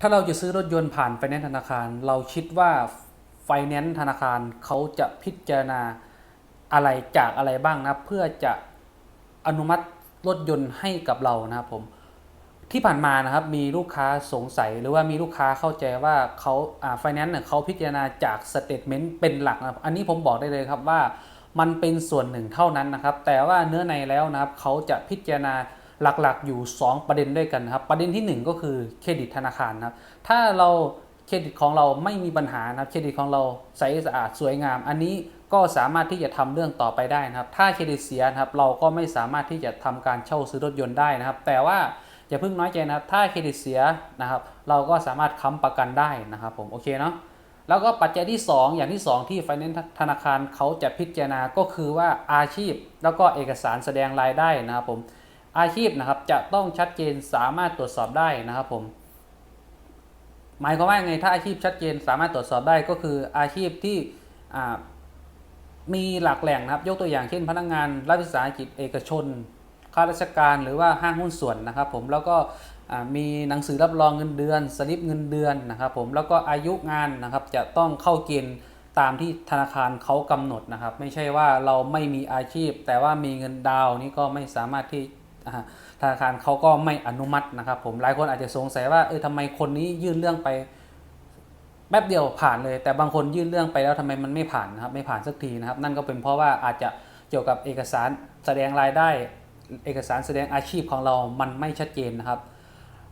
ถ้าเราจะซื้อรถยนต์ผ่านไฟแนนซ์ธนาคาร เราคิดว่าไฟแนนซ์ธนาคารเขาจะพิจารณาอะไรจากอะไรบ้างนะเพื่อจะอนุมัติรถยนต์ให้กับเรานะครับผมที่ผ่านมานะครับมีลูกค้าสงสัยหรือว่ามีลูกค้าเข้าใจว่าเขาอ่าไฟแนนซ์เนี่ยเขาพิจารณาจากสเตทเมนต์เป็นหลักนะครับอันนี้ผมบอกได้เลยครับว่ามันเป็นส่วนหนึ่งเท่านั้นนะครับ แต่ว่าเนื้อในแล้วนะครับเขาจะพิจารณา หลักๆอยู่ 2 ประเด็นด้วยกันนะครับ ประเด็นทีหนึ่1 ก็คือเครดิตธนาคารนะครับ ถ้าเราเครดิตของเราไม่มีปัญหานะครับ เครดิตของเราใสสะอาดสวยงาม อันนี้ก็สามารถที่จะทำเรื่องต่อไปได้นะครับ ถ้าเครดิตเสียนะครับเราก็ไม่สามารถที่จะทำการเช่าซื้อรถยนต์ได้นะครับ แต่ว่าอย่าเพิ่งน้อยใจนะครับ ถ้าเครดิตเสียนะครับ เราก็สามารถค้ำประกันได้นะครับผม โอเคเนาะ แล้วก็ปัจจัยที่ 2 อย่างที่ 2 ที่ไฟแนนซ์ธนาคารเขาจะพิจารณาก็คือว่าอาชีพ แล้วก็เอกสารแสดงรายได้นะครับผม อาชีพนะครับจะต้องชัดเจนสามารถตรวจสอบได้นะครับผม หมายความว่าไงถ้าอาชีพชัดเจนสามารถตรวจสอบได้ก็คืออาชีพที่มีหลักแหล่งนะครับ ยกตัวอย่างเช่น พนักงานรัฐวิสาหกิจเอกชนข้าราชการหรือว่าห้างหุ้นส่วนนะครับ ผมแล้วก็มีหนังสือรับรองเงินเดือน สลิปเงินเดือนนะครับผมแล้วก็อายุงานนะครับจะต้องเข้าเกณฑ์ตามที่ธนาคารเขากำหนดนะครับ ไม่ใช่ว่าเราไม่มีอาชีพ แต่ว่ามีเงินดาวน์นี่ก็ไม่สามารถที่ ธนาคารเขาก็ไม่อนุมัตินะครับผมหลายคนอาจจะสงสัยว่าเออทำไมคนนี้ยื่นเรื่องไปแป๊บเดียวผ่านเลย แต่บางคนยื่นเรื่องไปแล้วทำไมมันไม่ผ่านนะครับไม่ผ่านสักทีนะครับ นั่นก็เป็นเพราะว่าอาจจะเกี่ยวกับเอกสารแสดงรายได้ เอกสารแสดงอาชีพของเรามันไม่ชัดเจนนะครับ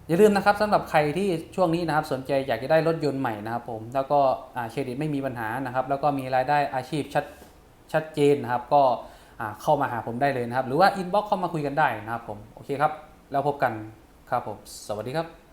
อย่าลืมนะครับสำหรับใครที่ช่วงนี้นะครับสนใจอยากจะได้รถยนต์ใหม่นะครับผมแล้วก็เครดิตไม่มีปัญหานะครับ แล้วก็มีรายได้อาชีพชัดชัดเจนนะครับ ก็ เข้ามาหาผมได้เลยนะครับ หรือว่าอินบ็อกเข้ามาคุยกันได้นะครับผม โอเคครับ แล้วพบกันครับผม สวัสดีครับ